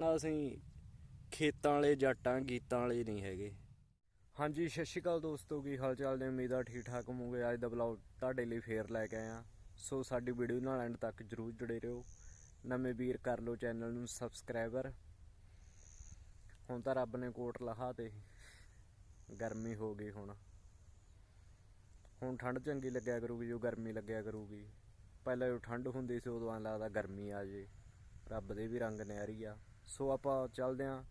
ਨਾ ਅਸੀਂ ਖੇਤਾਂ ਵਾਲੇ, ਜੱਟਾਂ ਗੀਤਾਂ ਵਾਲੇ ਨਹੀਂ ਹੈਗੇ। ਹਾਂਜੀ, ਸਤਿ ਸ਼੍ਰੀ ਅਕਾਲ ਦੋਸਤੋ, ਕੀ ਹਾਲ ਚਾਲ ਨੇ? ਉਮੀਦ ਆ ਠੀਕ ਠਾਕ ਹੋਵੋਗੇ। ਅੱਜ ਦਾ ਬਲੌਗ ਤੁਹਾਡੇ ਲਈ ਫੇਰ ਲੈ ਕੇ ਆਇਆ। ਸੋ ਸਾਡੀ ਵੀਡੀਓ ਨਾਲ ਐਂਡ ਤੱਕ ਜਰੂਰ ਜੁੜੇ ਰਹੋ। ਨਵੇਂ ਵੀਰ ਕਰ ਲਓ ਚੈਨਲ ਨੂੰ ਸਬਸਕ੍ਰਾਈਬਰ। ਹੁਣ ਤਾਂ ਰੱਬ ਨੇ ਕੋਟ ਲਹਾ ਤੇ ਗਰਮੀ ਹੋ ਗਈ ਹੁਣ। ਹੁਣ ਠੰਡ ਚੰਗੀ ਲੱਗਿਆ ਕਰੂਗੀ, ਜੋ ਗਰਮੀ ਲੱਗਿਆ ਕਰੂਗੀ। ਪਹਿਲਾਂ ਜੋ ਠੰਡ ਹੁੰਦੀ ਸੀ, ਉਦੋਂ ਐਂ ਲੱਗਦਾ ਗਰਮੀ ਆ ਜੇ। ਰੱਬ ਦੇ ਵੀ ਰੰਗ ਨਿਆਰੀ ਆ। ਸੋ ਆਪਾਂ ਚੱਲਦੇ ਆਂ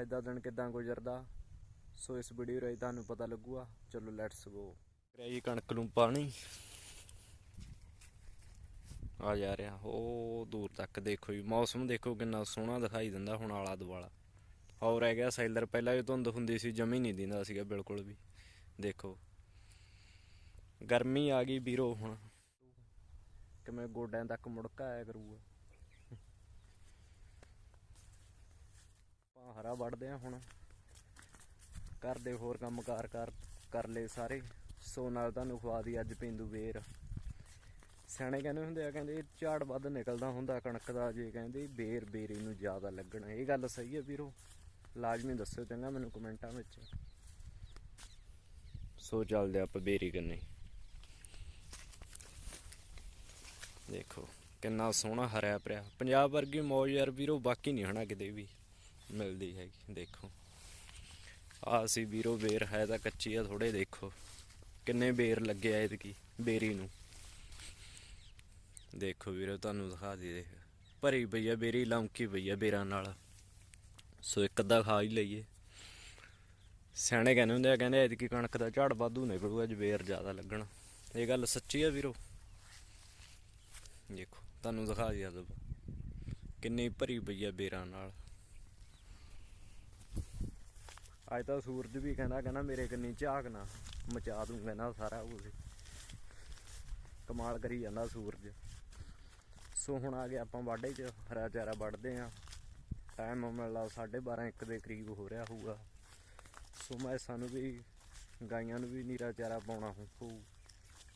ਅੱਜ ਦਾ ਦਿਨ ਕਿਦਾਂ ਗੁਜ਼ਰਦਾ? ਸੋ ਇਸ ਵੀਡੀਓ ਰਾਹੀਂ ਤੁਹਾਨੂੰ ਪਤਾ ਲੱਗੂਗਾ। ਚਲੋ ਲੈਟਸ ਗੋ ਕਰਾਈ ਕਣਕ ਨੂੰ ਪਾਣੀ। ਆ ਜਾ ਰਿਹਾ। ਉਹ ਦੂਰ ਤੱਕ ਦੇਖੋ ਜੀ। ਮੌਸਮ ਦੇਖੋ ਕਿੰਨਾ ਸੋਹਣਾ ਦਿਖਾਈ ਦਿੰਦਾ ਹੁਣ ਆਲਾ ਦੁਆਲਾ। ਹੋਰ ਰਹਿ ਗਿਆ ਸੈਲਰ ਪਹਿਲਾਂ ਵੀ ਧੁੰਦ ਹੁੰਦੀ ਸੀ, ਜਮੀ ਨਹੀਂ ਦਿੰਦਾ ਸੀਗਾ ਬਿਲਕੁਲ ਵੀ। ਦੇਖੋ। ਗਰਮੀ ਆ ਗਈ ਵੀਰੋ ਹੁਣ। ਕਿਵੇਂ ਗੋਡਿਆਂ ਤੱਕ ਮੁੜਕਾ ਆਇਆ ਕਰੂਗਾ। ਆਪਾਂ ਹਰਾ ਵੱਢਦੇ ਆ ਹੁਣ। ਕਰਦੇ ਹੋਰ ਕੰਮ ਕਾਰ, ਕਰ ਲਏ ਸਾਰੇ। ਸੋ ਨਾਲ ਤੁਹਾਨੂੰ ਖਵਾ ਦੀ ਅੱਜ ਪਿੰਦੂ ਵੇਰ ਸਿਆਣੇ ਕਹਿੰਦੇ ਹੁੰਦੇ ਆ, ਕਹਿੰਦੇ ਝਾੜ ਵੱਧ ਨਿਕਲਦਾ ਹੁੰਦਾ ਕਣਕ ਦਾ, ਜੇ ਕਹਿੰਦੇ ਬੇਰ ਬੇਰੀ ਨੂੰ ਜ਼ਿਆਦਾ ਲੱਗਣਾ। ਇਹ ਗੱਲ ਸਹੀ ਹੈ ਵੀਰੋ। ਲਾਜ਼ਮੀ ਦੱਸਿਓ ਚੰਗਾ ਮੈਨੂੰ ਕਮੈਂਟਾਂ ਵਿੱਚ। ਸੋ ਚੱਲਦੇ ਆਪਾਂ ਬੇਰੀ ਕੰਨੇ। ਦੇਖੋ, ਕਿੰਨਾ ਸੋਹਣਾ ਹਰਿਆ ਭਰਿਆ। ਪੰਜਾਬ ਵਰਗੀ ਮੌਜ ਯਾਰ ਵੀਰੋ, ਬਾਕੀ ਨਹੀਂ ਹਨਾ ਕਿਤੇ ਵੀ। ਮਿਲਦੀ ਹੈਗੀ, ਦੇਖੋ। ਆ ਸੀ ਵੀਰੋ, ਬੇਰ ਹੈ ਤਾਂ ਕੱਚੀ ਆ ਥੋੜੇ ਦੇਖੋ। ਕਿੰਨੇ ਬੇਰ ਲੱਗੇ ਆ ਇਹਦੀ ਬੇਰੀ ਨੂੰ। ਦੇਖੋ ਵੀਰੋ, ਤੁਹਾਨੂੰ ਦਿਖਾ ਦੇ ਦੇਖ ਭਰੀ ਪਈ ਆ ਬੇਰੀ, ਲੰਕੀ ਪਈ ਆ ਬੇਰਾਂ ਨਾਲ। ਸੋ ਇੱਕ ਅੱਧਾ ਖਾ ਹੀ ਲਈਏ। ਸਿਆਣੇ ਕਹਿੰਦੇ ਹੁੰਦੇ ਆ, ਕਹਿੰਦੇ ਐਤਕੀ ਕਣਕ ਦਾ ਝਾੜ ਵਾਧੂ ਨਿਕਲੂਗਾ ਜੇ ਬੇਰ ਜ਼ਿਆਦਾ ਲੱਗਣਾ। ਇਹ ਗੱਲ ਸੱਚੀ ਆ ਵੀਰੋ। ਦੇਖੋ, ਤੁਹਾਨੂੰ ਦਿਖਾ ਦਿਆ ਕਿੰਨੀ ਭਰੀ ਪਈ ਆ ਬੇਰਾਂ ਨਾਲ। ਅੱਜ ਤਾਂ ਸੂਰਜ ਵੀ ਕਹਿੰਦਾ ਕਹਿੰਦਾ ਮੇਰੇ ਕੰਨੀ ਝਾਕ ਨਾ, ਮਚਾ ਦੂੰਗਾ ਕਹਿੰਦਾ ਸਾਰਾ ਕੁਝ ਕਮਾਲ ਕਰੀ ਜਾਂਦਾ ਸੂਰਜ। ਸੋ ਹੁਣ ਆ ਗਏ ਆਪਾਂ ਵਾਢੇ 'ਚ, ਹਰਾ ਚਾਰਾ ਵੱਢਦੇ ਆ। ਟਾਈਮ ਮਿਲਦਾ 12:30 1 ਦੇ ਕਰੀਬ ਹੋ ਰਿਹਾ ਹੋਊਗਾ। ਸੋ ਮੈਂ ਸਾਨੂੰ ਵੀ, ਗਾਈਆਂ ਨੂੰ ਵੀ ਨੀਰਾ ਚਾਰਾ ਪਾਉਣਾ ਹੋਊ।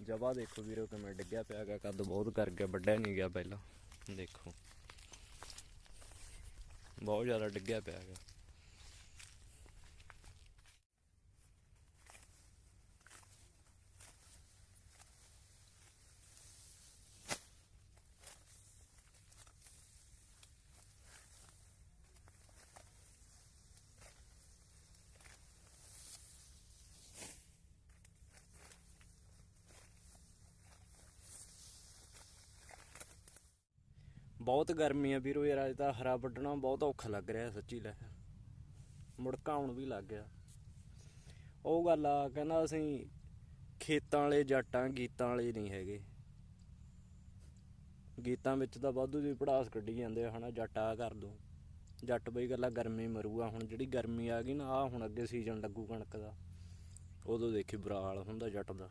ਜਵਾ ਦੇਖੋ ਵੀਰੋ ਕਿਵੇਂ ਡਿੱਗਿਆ ਪਿਆ ਗਾ ਕੱਦ ਬਹੁਤ ਕਰ ਗਿਆ ਵੱਡਿਆ ਨਹੀਂ ਗਿਆ ਪਹਿਲਾਂ। ਦੇਖੋ। ਬਹੁਤ ਜ਼ਿਆਦਾ ਡਿੱਗਿਆ ਪਿਆ ਗਾ ਬਹੁਤ ਗਰਮੀ ਆ ਵੀਰੋ ਯਾਰ, ਅੱਜ ਤਾਂ ਹਰਾ ਵੱਢਣਾ ਬਹੁਤ ਔਖਾ ਲੱਗ ਰਿਹਾ ਸੱਚੀ ਲੈ। ਮੁੜਕਾ ਆਉਣ ਵੀ ਲੱਗ ਗਿਆ। ਉਹ ਗੱਲ ਆ, ਕਹਿੰਦਾ ਅਸੀਂ ਖੇਤਾਂ ਵਾਲੇ ਜੱਟਾਂ, ਗੀਤਾਂ ਵਾਲੇ ਨਹੀਂ ਹੈਗੇ। ਗੀਤਾਂ ਵਿੱਚ ਤਾਂ ਵਾਧੂ ਦੀ ਪੜਾਸ ਕੱਢੀ ਜਾਂਦੇ ਆ, ਹਨਾ, ਜੱਟ ਆ ਕਰ ਦੋ। ਜੱਟ ਬਈ ਗੱਲਾਂ ਗਰਮੀ ਮਰੂਗਾ, ਹੁਣ ਜਿਹੜੀ ਗਰਮੀ ਆ ਗਈ ਨਾ ਆ ਹੁਣ ਅੱਗੇ ਸੀਜ਼ਨ ਲੱਗੂ ਕਣਕ ਦਾ। ਉਦੋਂ ਦੇਖੀ ਬੁਰਾ ਹਾਲ ਹੁੰਦਾ ਜੱਟ ਦਾ।